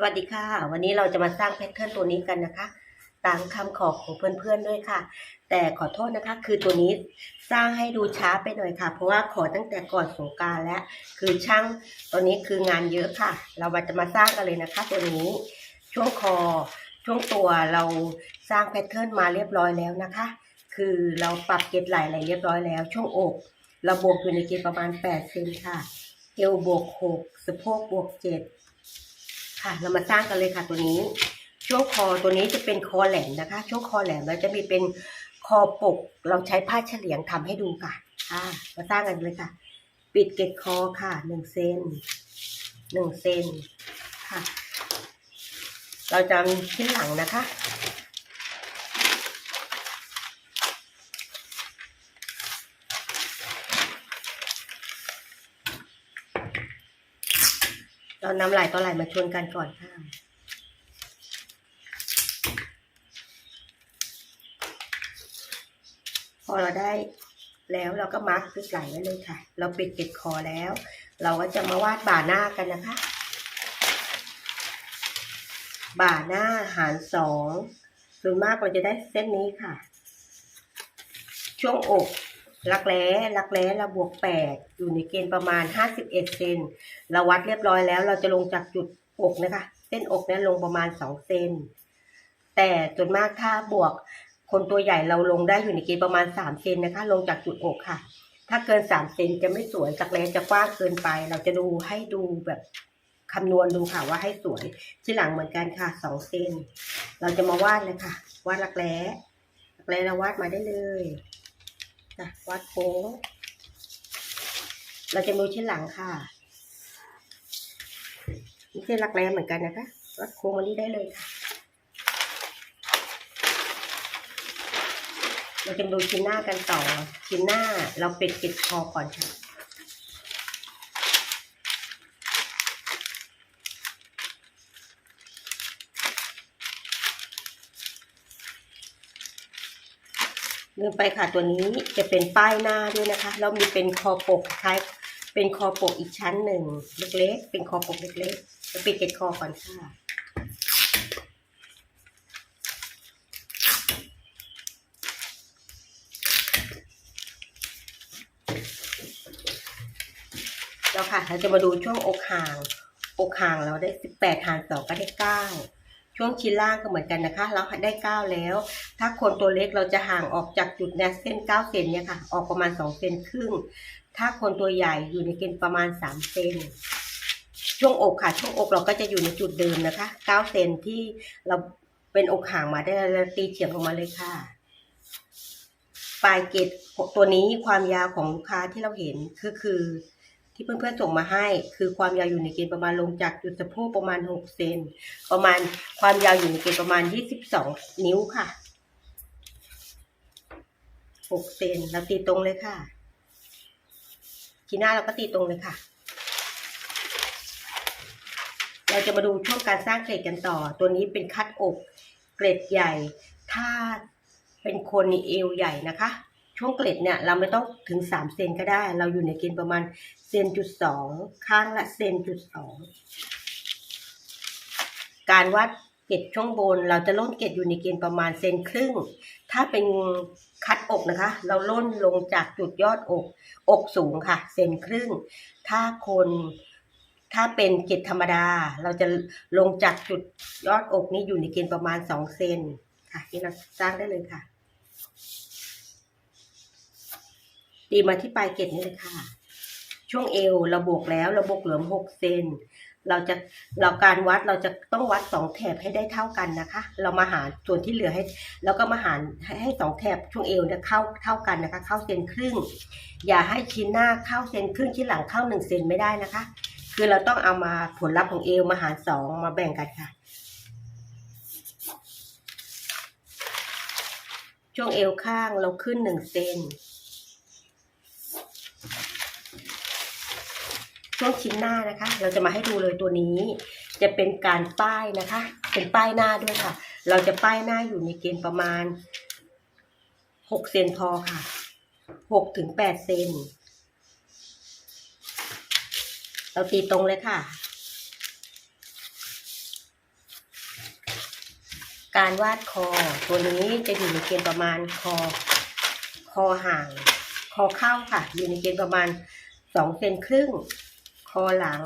สวัสดีค่ะ วันนี้เราจะมาสร้างแพทเทิร์นตัวนี้กันนะคะ ตามคำขอของเพื่อนๆด้วยค่ะ แต่ขอโทษนะคะ คือตัวนี้สร้างให้ดูช้าไปหน่อยค่ะ เพราะว่าขอตั้งแต่ก่อนสงการแล้ว คือช่างตัวนี้คืองานเยอะค่ะ เราจะมาสร้างกันเลยนะคะ ตัวนี้ช่วงคอ ช่วงตัวเราสร้างแพทเทิร์นมาเรียบร้อยแล้วนะคะ คือเราปรับเกล็ดไหล่อะไรเรียบร้อยแล้ว ช่วงอก เราบวกอยู่ในเกณฑ์ประมาณ8เซนค่ะเอวบวก6สะโพกบวก7 ค่ะ เรามาสร้างกันเลยค่ะตัวนี้ ช่วงคอตัวนี้จะเป็นคอแหลมนะคะ ช่วงคอแหลมเราจะมีเป็นคอปก เราใช้ผ้าเฉลียงทำให้ดูค่ะค่ะ มาสร้างกันเลยค่ะ ปิดเกล็ดคอค่ะหนึ่งเซนหนึ่งเซนค่ะ เราจะมีชิ้นหลังนะคะ เรานำไหลต่อไหลมาชนกันก่อนค่ะพอเราได้แล้วเราก็มาร์กปิดไหลไว้เลยค่ะ เราปิดเก็บคอแล้ว เราก็จะมาวาดบ่าหน้ากันนะคะ บ่าหน้าหารสองส่วนมากเราจะได้เส้นนี้ค่ะ ช่วงอก รักแร้รักแร้เราบวกแปดอยู่ในเกณฑ์ประมาณห้าสิบเอ็ดเซนเราวัดเรียบร้อยแล้ว เราจะลงจากจุดอกนะคะ เส้นอกนี่ยลงประมาณสองเซนแต่ส่วนมากถ้าบวกคนตัวใหญ่เราลงได้อยู่ในเกณฑ์ประมาณสามเซนนะคะ ลงจากจุดอกค่ะ ถ้าเกินสามเซนจะไม่สวยจากแร้จะกว้างเกินไป เราจะดูให้ดูแบบคำนวณดูค่ะว่าให้สวยที่หลังเหมือนกันค่ะสองเซนเราจะมาวาดเลยค่ะวาดรักแร้รักแร้เราวาดมาได้เลย นะวัดโค้ง เราจะดูชิ้นหลังค่ะนี่คือรักแร้เหมือนกันนะคะ วัดโค้งมานี้ได้เลยค่ะ เราจะดูชิ้นหน้ากันต่อ ชิ้นหน้าเราปิดเก็บคอก่อนค่ะ ลืมไปค่ะตัวนี้จะเป็นป้ายหน้าด้วยนะคะแล้วมีเป็นคอปกคล้ายเป็นคอปกอีกชั้นหนึ่งเล็กๆ เป็นคอปกเล็กๆจะปิดเก็บคอก่อนค่ะแล้วค่ะเราจะมาดูช่วงอกห่าง อกห่างเราได้สิบแปดหารสองก็ได้เก้า ช่วงชิ้นล่างก็เหมือนกันนะคะ เราได้เก้าแล้ว ถ้าคนตัวเล็กเราจะห่างออกจากจุดเนี้ยเส้นเก้าเซนเนี่ยค่ะ ออกประมาณสองเซนครึ่ง ถ้าคนตัวใหญ่อยู่ในเกณฑ์ประมาณสามเซน ช่วงอกค่ะ ช่วงอกเราก็จะอยู่ในจุดเดิมนะคะเก้าเซนที่เราเป็นอกห่างมาได้แล้วตีเฉียงออกมาเลยค่ะ ปลายเกตตัวนี้ความยาวของลูกค้าที่เราเห็นคือคือ ที่เพื่อนๆส่งมาให้ คือความยาวอยู่ในเกณฑ์ประมาณลงจากจุดสะโพกประมาณหกเซนประมาณความยาวอยู่ในเกณฑ์ประมาณยี่สิบสองนิ้วค่ะหกเซนเราตีตรงเลยค่ะ ทีหน้าเราก็ตีตรงเลยค่ะ เราจะมาดูช่วงการสร้างเกรดกันต่อ ตัวนี้เป็นคัดอก เกรดใหญ่ ถ้าเป็นคนเอวใหญ่นะคะ ช่วงเกล็ดเนี่ยเราไม่ต้องถึงสามเซนก็ได้ เราอยู่ในเกณฑ์ประมาณเซนจุดสองข้างละเซนจุดสองการวัดเกล็ดช่วงบน เราจะล่นเกล็ดอยู่ในเกณฑ์ประมาณเซนครึ่ง ถ้าเป็นคัดอกนะคะ เราล่นลงจากจุดยอดอก อกสูงค่ะเซนครึ่ง ถ้าคนถ้าเป็นเกล็ดธรรมดา เราจะลงจากจุดยอดอกนี้อยู่ในเกณฑ์ประมาณสองเซนค่ะนี่เราสร้างได้เลยค่ะ ตีมาที่ปลายเกล็ดนี่เลยค่ะ ช่วงเอวเราบวกแล้วเราบวกเหลือหกเซนเราจะเราการวัดเราจะต้องวัดสองแถบให้ได้เท่ากันนะคะ เรามาหารส่วนที่เหลือให้ แล้วก็มาหารให้ให้สองแถบช่วงเอวเนี่ยเข้าเท่ากันนะคะ เข้าเซนครึ่ง อย่าให้ชิ้นหน้าเข้าเซนครึ่งชิ้นหลังเข้าหนึ่งเซนไม่ได้นะคะ คือเราต้องเอามาผลลัพธ์ของเอวมาหารสองมาแบ่งกันค่ะ ช่วงเอวข้างเราขึ้นหนึ่งเซน ช่วงชิ้นหน้านะคะ เราจะมาให้ดูเลยตัวนี้ จะเป็นการป้ายนะคะ เป็นป้ายหน้าด้วยค่ะ เราจะป้ายหน้าอยู่ในเกณฑ์ประมาณหกเซนพอค่ะหกถึงแปดเซนเราตีตรงเลยค่ะ การวาดคอตัวนี้จะอยู่ในเกณฑ์ประมาณคอคอห่าง คอเข้าค่ะ อยู่ในเกณฑ์ประมาณสองเซนครึ่ง คอหลัง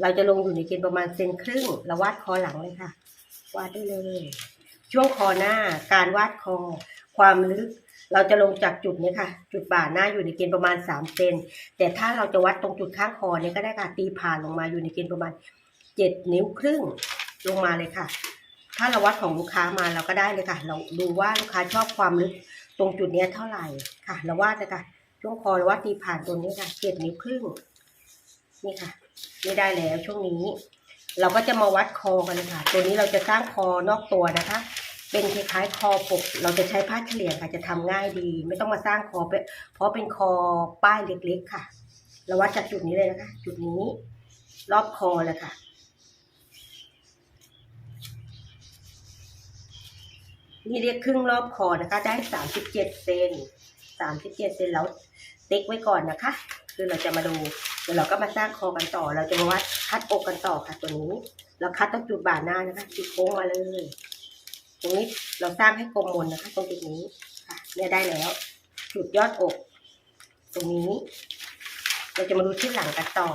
เราจะลงอยู่ในเกณฑ์ประมาณเซนครึ่งเราวาดคอหลังเลยค่ะ วาดได้เลย ช่วงคอหน้าการวาดคอ ความลึก เราจะลงจากจุดนี้ค่ะ จุดบ่าหน้าอยู่ในเกณฑ์ประมาณสามเซนแต่ถ้าเราจะวัดตรงจุดข้างคอเนี่ยก็ได้ค่ะตีผ่านลงมาอยู่ในเกณฑ์ประมาณเจ็ดนิ้วครึ่งลงมาเลยค่ะ ถ้าเราวัดของลูกค้ามาเราก็ได้เลยค่ะ เราดูว่าลูกค้าชอบความลึกตรงจุดนี้เท่าไหร่ค่ะ เราวาดเลยค่ะช่วงคอเราวาดตีผ่านตรงนี้ค่ะเจ็ดนิ้วครึ่ง นี่ค่ะ ไม่ได้แล้วช่วงนี้ เราก็จะมาวัดคอกันเลยค่ะ ตัวนี้เราจะสร้างคอนอกตัวนะคะ เป็นคล้ายๆคอปก เราจะใช้ผ้าเฉลี่ยค่ะ จะทำง่ายดี ไม่ต้องมาสร้างคอเปเพราะเป็นคอป้ายเล็กๆค่ะ เราวัดจากจุดนี้เลยนะคะ จุดนี้ รอบคอเลยค่ะนี่เรียกครึ่งรอบคอนะคะ ได้สามสิบเจ็ดเซนสามสิบเจ็ดเซนแล้วติ๊กไว้ก่อนนะคะ คือเราจะมาดู เดี๋ยวเราก็มาสร้างคอกันต่อ เราจะมาวัดคัดอกกันต่อค่ะตัวนี้ เราคัดต้องจุดบ่าหน้านะคะจุดโค้งมาเลย ตรงนี้เราสร้างให้กลมมนนะคะ ตรงจุดนี้ค่ะเนี่ยได้แล้ว จุดยอดอก ตรงนี้ เราจะมาดูที่หลังกันต่อ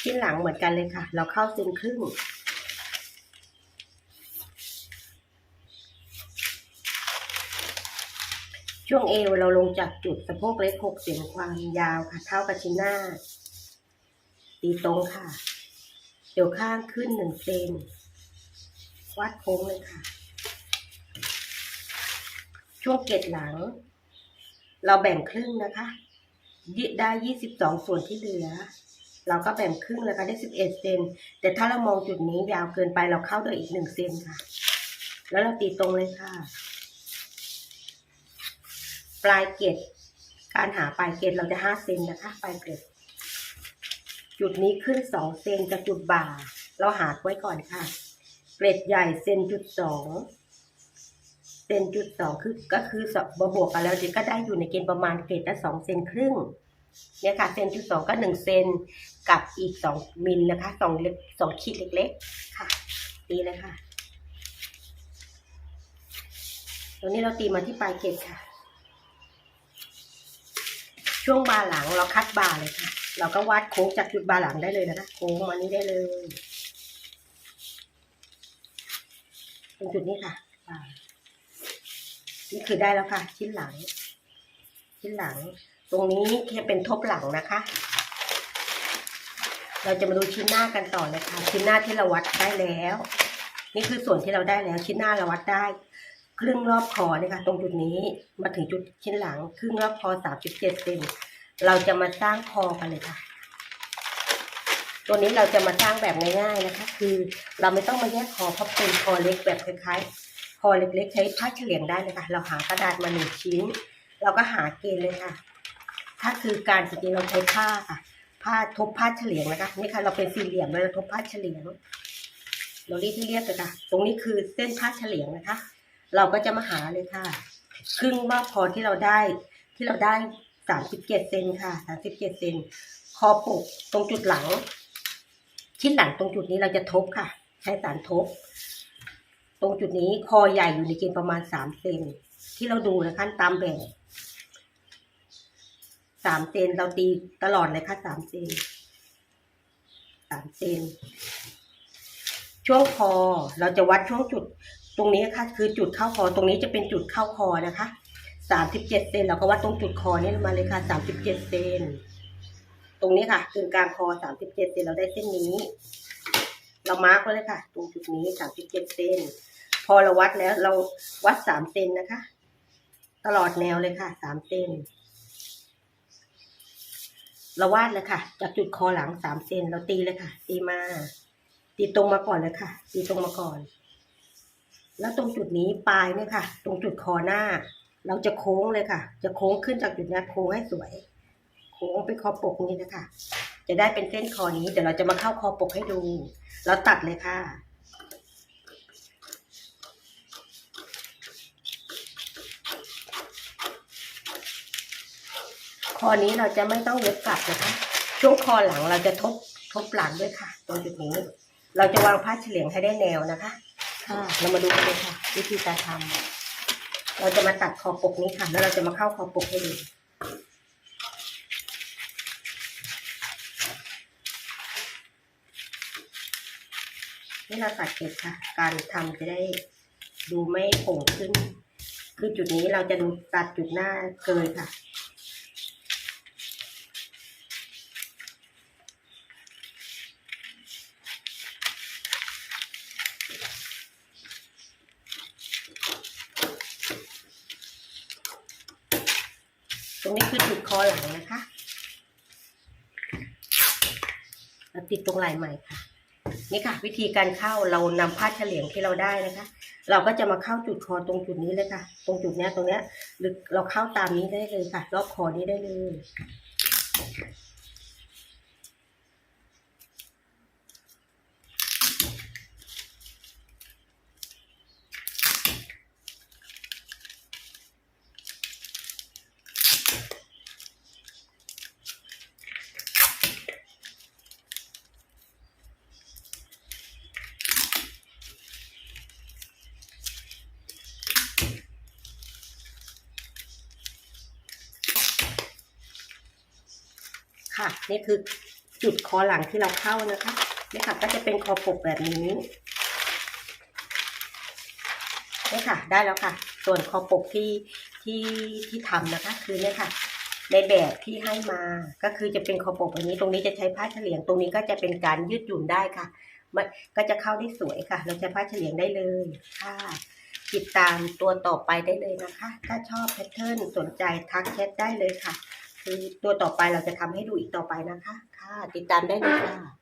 ที่หลังเหมือนกันเลยค่ะ เราเข้าเซนครึ่ง ช่วงเอวเราลงจากจุดสะโพกเล็กหกเซนความยาวค่ะ เท่ากับชิ้นหน้า ตีตรงค่ะ เดี๋ยวข้างขึ้นหนึ่งเซนวัดโค้งเลยค่ะ ช่วงเกตหลัง เราแบ่งครึ่งนะคะได้ยี่สิบสองส่วนที่เหลือ เราก็แบ่งครึ่งแล้วค่ะได้สิบเอ็ดเซนแต่ถ้าเรามองจุดนี้ยาวเกินไปเราเข้าด้วยอีกหนึ่งเซนค่ะ แล้วเราตีตรงเลยค่ะ ปลายเกตการหาปลายเกตเราจะห้าเซนนะคะ ปลายเกตจุดนี้ขึ้นสองเซนจากจุดบ่า เราหาไว้ก่อนค่ะ เกรดใหญ่เซนจุดสองเซนจุดสองคือก็คือสบวกกันแล้วก็ได้อยู่ในเกณฑ์ประมาณเกรดละสองเซนครึ่งเนี่ยค่ะเซนจุดสองก็หนึ่งเซนกับอีกสองมิลนะคะสองเล็กสองขีดเล็กๆค่ะตีเลยค่ะตรงนี้เราตีมาที่ปลายเกตค่ะ ช่วงบาหลังเราคัดบาเลยค่ะ เราก็วาดโค้งจากจุดบาหลังได้เลยนะคะ โค้งมานี้ได้เลยตรงจุดนี้ค่ะนี่คือได้แล้วค่ะ ชิ้นหลัง ชิ้นหลัง ตรงนี้แค่เป็นทบหลังนะคะ เราจะมาดูชิ้นหน้ากันต่อเลยค่ะ ชิ้นหน้าที่เราวัดได้แล้ว นี่คือส่วนที่เราได้แล้ว ชิ้นหน้าเราวัดได้ ครึ่งรอบคอเนี่ยค่ะตรงจุดนี้มาถึงจุดชิ้นหลัง ครึ่งรอบคอสามจุดเจ็ดเซนเราจะมาสร้างคอกันเลยค่ะ ตัวนี้เราจะมาสร้างแบบง่ายๆนะคะ คือเราไม่ต้องมาแยกคอเพราะเป็นคอเล็กแบบคล้ายๆ คอเล็กๆใช้ผ้าเฉลียงได้เลยค่ะ เราหากระดาษมาหนึ่งชิ้น เราก็หาเกณฑ์เลยค่ะ ถ้าคือการจริงๆเราใช้ผ้าค่ะ ผ้าทบผ้าเฉลียงนะคะนี่ค่ะเราเป็นสี่เหลี่ยมเราทบผ้าเฉลียงเราเรียกที่เรียกเลยค่ะ ตรงนี้คือเส้นผ้าเฉลียงนะคะ เราก็จะมาหาเลยค่ะ ครึ่งรอบคอที่เราได้ที่เราได้สามสิบเจ็ดเซนค่ะสามสิบเจ็ดเซนคอปกตรงจุดหลัง ชิ้นหลังตรงจุดนี้เราจะทบค่ะ ใช้สารทบ ตรงจุดนี้คอใหญ่อยู่ในเกณฑ์ประมาณสามเซนที่เราดูนะคะตามแบบสามเซนเราตีตลอดเลยค่ะสามเซนสามเซนช่วงคอเราจะวัดช่วงจุด ตรงนี้ค่ะคือจุดเข้าคอตรงนี้จะเป็นจุดเข้าคอนะคะสามสิบเจ็ดเซนเราก็วัดตรงจุดคอนี่มาเลยค่ะสามสิบเจ็ดเซนตรงนี้ค่ะกึ่งกลางคอสามสิบเจ็ดเซนเราได้เส้นนี้ เรามาร์กไว้เลยค่ะ ตรงจุดนี้สามสิบเจ็ดเซนพอเราวัดแล้วเราวัดสามเซนนะคะ ตลอดแนวเลยค่ะสามเซนเราวาดเลยค่ะ จากจุดคอหลังสามเซนเราตีเลยค่ะ ตีมา ตีตรงมาก่อนเลยค่ะ ตีตรงมาก่อน แล้วตรงจุดนี้ปลายเนี่ยค่ะ ตรงจุดคอหน้า เราจะโค้งเลยค่ะ จะโค้งขึ้นจากจุดนี้โค้งให้สวย โค้งไปคอปกนี้นะคะ จะได้เป็นเส้นคอนี้เดี๋ยวเราจะมาเข้าคอปกให้ดู เราตัดเลยค่ะคอนี้เราจะไม่ต้องเย็บกลับนะคะช่วงคอหลังเราจะทบทบหลังด้วยค่ะตรงจุดนี้ เราจะวางผ้าเฉลียงให้ได้แนวนะคะ ค่ะ เรามาดูกันเลยค่ะ วิธีการทำเราจะมาตัดคอปกนี้ค่ะ แล้วเราจะมาเข้าคอปกให้ดูนี่เราตัดเก็บค่ะ การทำจะได้ดูไม่โป่งขึ้น คือจุดนี้เราจะดูตัดจุดหน้าเกินค่ะ รงนี้คือจุดคอหลังนะคะเราติดตรงไหล่ใหม่ค่ะ นี่ค่ะ วิธีการเข้าเรานำผ้าเฉลียงที่เราได้นะคะ เราก็จะมาเข้าจุดคอตรงจุดนี้เลยค่ะ ตรงจุดเนี้ยตรงเนี้ยหรือเราเข้าตามนี้ได้เลยค่ะ รอบคอนี้ได้เลย ค่ะ นี่คือจุดคอหลังที่เราเข้านะคะนี่ค่ะ ก็จะเป็นคอปกแบบนี้นี่ค่ะ ได้แล้วค่ะ ส่วนคอปกที่ที่ที่ทำนะคะ คือเนี่ยค่ะในแบบที่ให้มาก็คือจะเป็นคอปกแบบนี้ ตรงนี้จะใช้ผ้าเฉลียง ตรงนี้ก็จะเป็นการยืดหยุ่นได้ค่ะมันก็จะเข้าได้สวยค่ะ เราใช้ผ้าเฉลียงได้เลยค่ะ ติดตามตัวต่อไปได้เลยนะคะ ถ้าชอบแพทเทิร์นสนใจทักแชทได้เลยค่ะ คือตัวต่อไปเราจะทำให้ดูอีกต่อไปนะคะ ค่ะ ติดตามได้เลยค่ะ